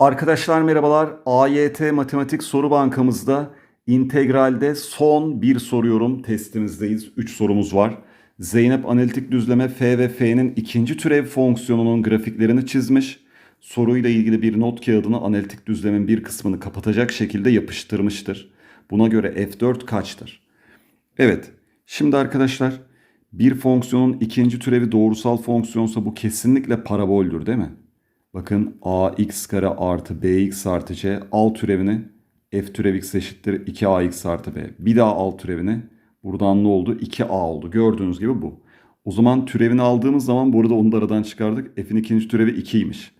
Arkadaşlar merhabalar. AYT Matematik Soru Bankamızda integralde son bir soruyorum testimizdeyiz. 3 sorumuz var. Zeynep analitik düzleme f ve f'nin ikinci türev fonksiyonunun grafiklerini çizmiş. Soruyla ilgili bir not kağıdını analitik düzlemin bir kısmını kapatacak şekilde yapıştırmıştır. Buna göre f4 kaçtır? Evet. Şimdi arkadaşlar bir fonksiyonun ikinci türevi doğrusal fonksiyonsa bu kesinlikle paraboldür değil mi? Bakın ax kare artı bx artı c alt türevini f türev x eşittir 2ax artı b. Bir daha alt türevini buradan ne oldu? 2a oldu. Gördüğünüz gibi bu. O zaman türevini aldığımız zaman burada onu da aradan çıkardık. f'in ikinci türevi 2'ymiş.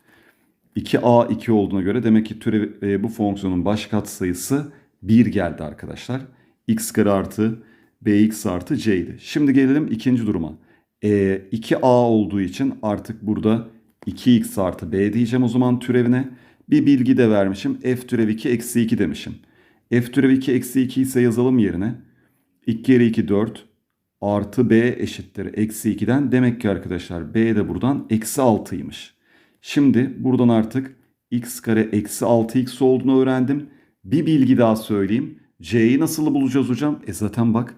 2a 2 olduğuna göre demek ki türev, e, bu fonksiyonun baş katsayısı 1 geldi arkadaşlar. x kare artı bx artı c'ydi. Şimdi gelelim ikinci duruma. E, 2a olduğu için artık burada 2x artı b diyeceğim o zaman türevine. Bir bilgi de vermişim. f türev 2 eksi 2 demişim. f türev 2 eksi 2 ise yazalım yerine. 2 kere 2 4 artı b eşittir eksi 2'den. Demek ki arkadaşlar b de buradan eksi 6'ymış. Şimdi buradan artık x kare eksi 6x olduğunu öğrendim. Bir bilgi daha söyleyeyim. c'yi nasıl bulacağız hocam? E zaten bak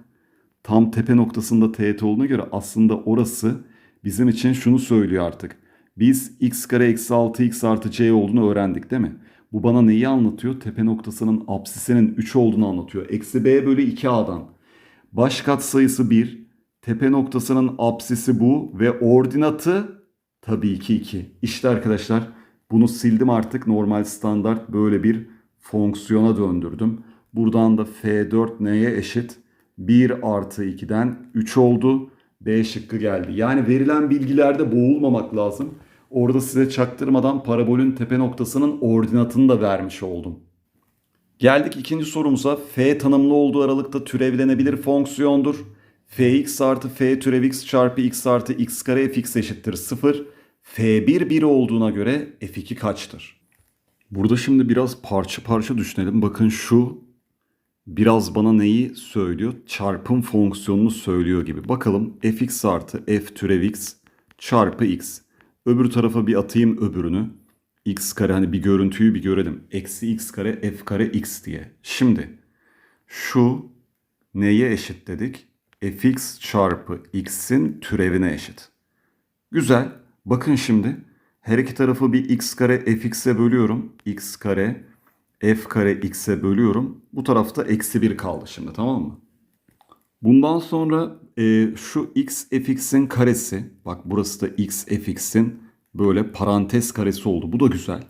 tam tepe noktasında teğet olduğuna göre aslında orası bizim için şunu söylüyor artık. Biz x kare eksi 6x artı c olduğunu öğrendik değil mi? Bu bana neyi anlatıyor? Tepe noktasının apsisinin 3 olduğunu anlatıyor. Eksi b bölü 2a'dan. Baş katsayısı 1. Tepe noktasının apsisi bu ve ordinatı tabii ki 2. İşte arkadaşlar bunu sildim artık normal standart böyle bir fonksiyona döndürdüm. Buradan da f4 neye eşit? 1 artı 2'den 3 oldu. B şıkkı geldi. Yani verilen bilgilerde boğulmamak lazım. Orada size çaktırmadan parabolün tepe noktasının ordinatını da vermiş oldum. Geldik ikinci sorumuza. F tanımlı olduğu aralıkta türevlenebilir fonksiyondur. Fx artı f türev x çarpı x artı x kare fx eşittir 0. F1 1 olduğuna göre f2 kaçtır? Burada şimdi biraz parça parça düşünelim. Bakın şu biraz bana neyi söylüyor? Çarpım fonksiyonunu söylüyor gibi. Bakalım fx artı f türev x çarpı x. Öbür tarafa bir atayım öbürünü. x kare hani bir görüntüyü bir görelim. Eksi x kare f kare x diye. Şimdi şu neye eşit dedik? fx çarpı x'in türevine eşit. Güzel. Bakın şimdi her iki tarafı bir x kare fx'e bölüyorum. x kare f kare x'e bölüyorum. Bu tarafta eksi 1 kaldı şimdi tamam mı? Bundan sonra e, şu x fx'in karesi bak burası da x fx'in böyle parantez karesi oldu. Bu da güzel.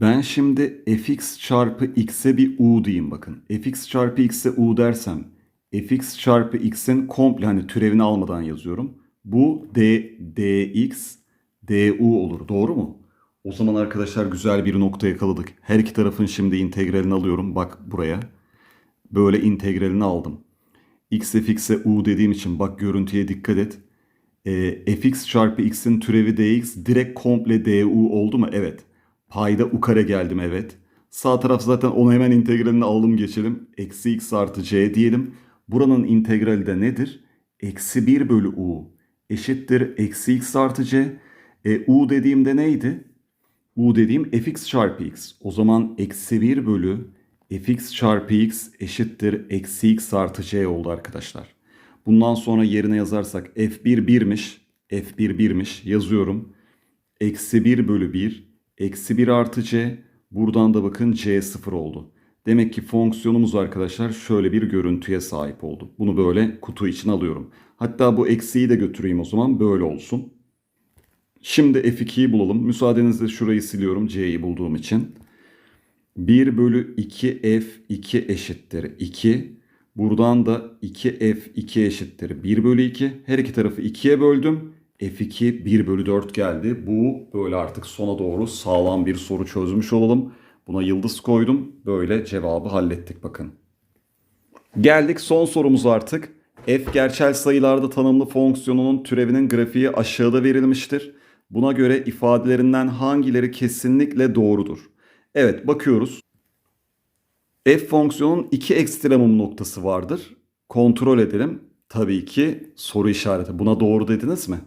Ben şimdi fx çarpı x'e bir u diyeyim bakın. fx çarpı x'e u dersem fx çarpı x'in komple hani türevini almadan yazıyorum. Bu d, dx du olur. Doğru mu? O zaman arkadaşlar güzel bir nokta yakaladık. Her iki tarafın şimdi integralini alıyorum. Bak buraya. Böyle integralini aldım. X fx'e u dediğim için bak görüntüye dikkat et. E, fx çarpı x'in türevi dx direkt komple du oldu mu? Evet. Payda u kare geldim evet. Sağ taraf zaten onu hemen integralini aldım geçelim. Eksi x artı c diyelim. Buranın integrali de nedir? Eksi 1 bölü u eşittir eksi x artı c. E, u dediğimde neydi? u dediğim fx çarpı x. O zaman eksi 1 bölü fx çarpı x eşittir eksi x artı c oldu arkadaşlar. Bundan sonra yerine yazarsak f1 1'miş. f1 1'miş yazıyorum. Eksi 1 bölü 1 eksi 1 artı c. Buradan da bakın c 0 oldu. Demek ki fonksiyonumuz arkadaşlar şöyle bir görüntüye sahip oldu. Bunu böyle kutu için alıyorum. Hatta bu eksiği de götüreyim o zaman böyle olsun. Şimdi f2'yi bulalım. Müsaadenizle şurayı siliyorum c'yi bulduğum için. 1 bölü 2f2 eşittir 2. Buradan da 2f2 eşittir 1 bölü 2. Her iki tarafı 2'ye böldüm. f2 1 bölü 4 geldi. Bu böyle artık sona doğru sağlam bir soru çözmüş olalım. Buna yıldız koydum. Böyle cevabı hallettik bakın. Geldik son sorumuz artık. F gerçel sayılarda tanımlı fonksiyonunun türevinin grafiği aşağıda verilmiştir. Buna göre ifadelerinden hangileri kesinlikle doğrudur? Evet bakıyoruz. F fonksiyonun iki ekstremum noktası vardır. Kontrol edelim. Tabii ki soru işareti. Buna doğru dediniz mi?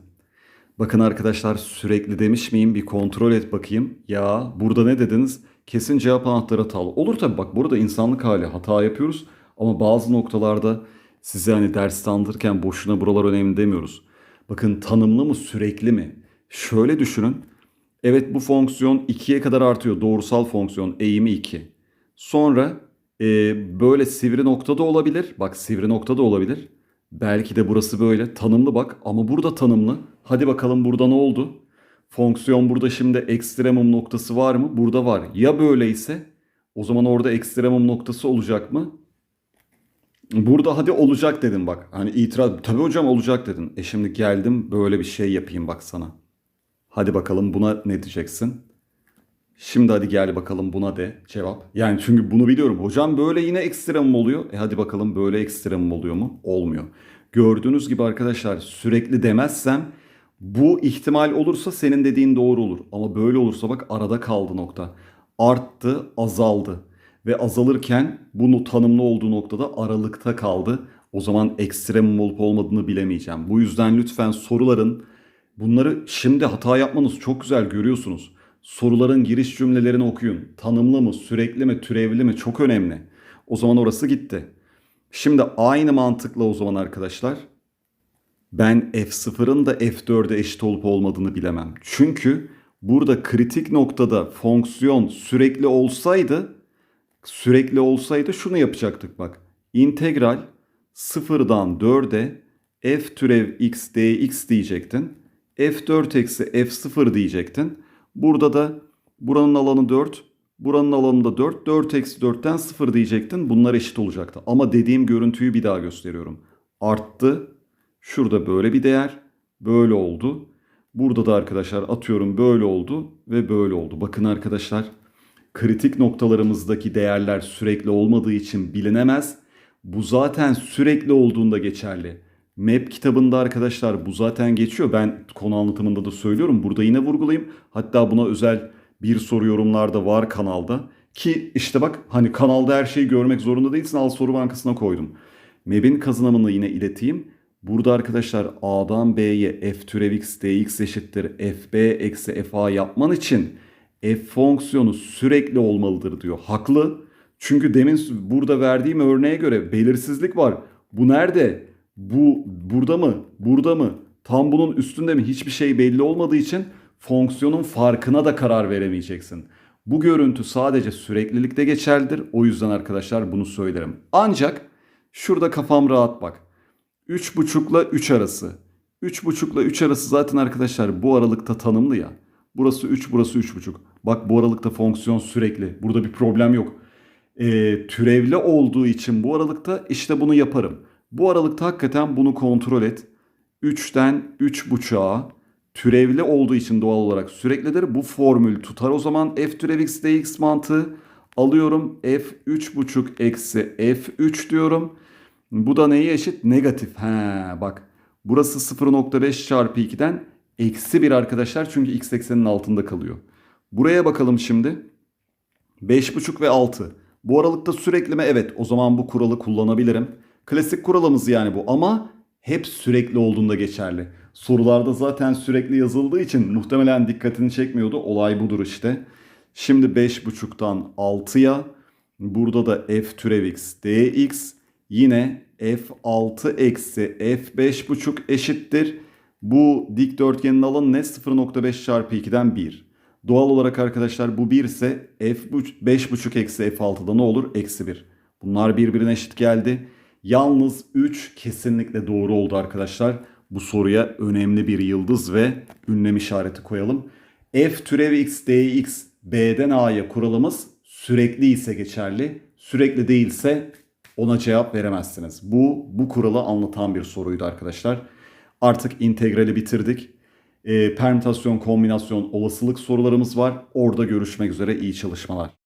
Bakın arkadaşlar sürekli demiş miyim bir kontrol et bakayım. Ya burada ne dediniz? Kesin cevap anahtarı hatalı. Olur tabii bak burada insanlık hali hata yapıyoruz. Ama bazı noktalarda size hani ders anlatırken boşuna buralar önemli demiyoruz. Bakın tanımlı mı sürekli mi? Şöyle düşünün. Evet bu fonksiyon 2'ye kadar artıyor. Doğrusal fonksiyon eğimi 2. Sonra e, böyle sivri nokta da olabilir. Bak sivri nokta da olabilir. Belki de burası böyle tanımlı bak ama burada tanımlı. Hadi bakalım burada ne oldu? Fonksiyon burada şimdi ekstremum noktası var mı? Burada var. Ya böyleyse o zaman orada ekstremum noktası olacak mı? Burada hadi olacak dedin bak. Hani itiraz tabii hocam olacak dedin. E şimdi geldim böyle bir şey yapayım bak sana. Hadi bakalım buna ne diyeceksin? Şimdi hadi gel bakalım buna de cevap. Yani çünkü bunu biliyorum. Hocam böyle yine ekstremum oluyor. E hadi bakalım böyle ekstremum oluyor mu? Olmuyor. Gördüğünüz gibi arkadaşlar sürekli demezsem bu ihtimal olursa senin dediğin doğru olur. Ama böyle olursa bak arada kaldı nokta. Arttı, azaldı. Ve azalırken bunu tanımlı olduğu noktada aralıkta kaldı. O zaman ekstremum olup olmadığını bilemeyeceğim. Bu yüzden lütfen soruların bunları şimdi hata yapmanız çok güzel görüyorsunuz. Soruların giriş cümlelerini okuyun. Tanımlı mı, sürekli mi, türevli mi çok önemli. O zaman orası gitti. Şimdi aynı mantıkla o zaman arkadaşlar ben F0'ın da F4'e eşit olup olmadığını bilemem. Çünkü burada kritik noktada fonksiyon sürekli olsaydı sürekli olsaydı şunu yapacaktık bak. İntegral sıfırdan 4'e f türev x dx diyecektin. F4 eksi f0 diyecektin. Burada da buranın alanı 4, buranın alanı da 4. 4 eksi 4'ten 0 diyecektin. Bunlar eşit olacaktı. Ama dediğim görüntüyü bir daha gösteriyorum. Arttı. Şurada böyle bir değer. Böyle oldu. Burada da arkadaşlar atıyorum böyle oldu ve böyle oldu. Bakın arkadaşlar kritik noktalarımızdaki değerler sürekli olmadığı için bilinemez. Bu zaten sürekli olduğunda geçerli. Map kitabında arkadaşlar bu zaten geçiyor. Ben konu anlatımında da söylüyorum. Burada yine vurgulayayım. Hatta buna özel bir soru yorumlarda var kanalda. Ki işte bak hani kanalda her şeyi görmek zorunda değilsin. Al soru bankasına koydum. Map'in kazanımını yine ileteyim. Burada arkadaşlar A'dan B'ye f türev x dx eşittir fb eksi fa yapman için f fonksiyonu sürekli olmalıdır diyor. Haklı. Çünkü demin burada verdiğim örneğe göre belirsizlik var. Bu nerede? Bu burada mı? Burada mı? Tam bunun üstünde mi? Hiçbir şey belli olmadığı için fonksiyonun farkına da karar veremeyeceksin. Bu görüntü sadece süreklilikte geçerlidir. O yüzden arkadaşlar bunu söylerim. Ancak şurada kafam rahat bak. 3.5 ile 3 arası. 3.5 ile 3 arası zaten arkadaşlar bu aralıkta tanımlı ya. Burası 3, burası 3.5. Bak bu aralıkta fonksiyon sürekli. Burada bir problem yok. Ee, türevli olduğu için bu aralıkta işte bunu yaparım. Bu aralıkta hakikaten bunu kontrol et. 3'ten 3.5'a türevli olduğu için doğal olarak süreklidir. Bu formül tutar o zaman f türev x dx mantığı. Alıyorum f 3.5 eksi f3 diyorum. Bu da neye eşit? Negatif. He bak burası 0.5 çarpı 2'den eksi 1 arkadaşlar çünkü x eksenin altında kalıyor. Buraya bakalım şimdi. 5.5 ve 6. Bu aralıkta sürekli mi? Evet o zaman bu kuralı kullanabilirim. Klasik kuralımız yani bu ama hep sürekli olduğunda geçerli. Sorularda zaten sürekli yazıldığı için muhtemelen dikkatini çekmiyordu. Olay budur işte. Şimdi 5.5'tan 6'ya burada da f türev x dx yine f6 eksi f5.5 eşittir. Bu dikdörtgenin alanı ne? 0.5 çarpı 2'den 1. Doğal olarak arkadaşlar bu 1 ise f5.5 eksi f6'da ne olur? Eksi 1. Bunlar birbirine eşit geldi. Yalnız 3 kesinlikle doğru oldu arkadaşlar. Bu soruya önemli bir yıldız ve ünlem işareti koyalım. f türev x dx b'den a'ya kuralımız sürekli ise geçerli. Sürekli değilse ona cevap veremezsiniz. Bu bu kuralı anlatan bir soruydu arkadaşlar. Artık integrali bitirdik. E, permütasyon, kombinasyon, olasılık sorularımız var. Orada görüşmek üzere. İyi çalışmalar.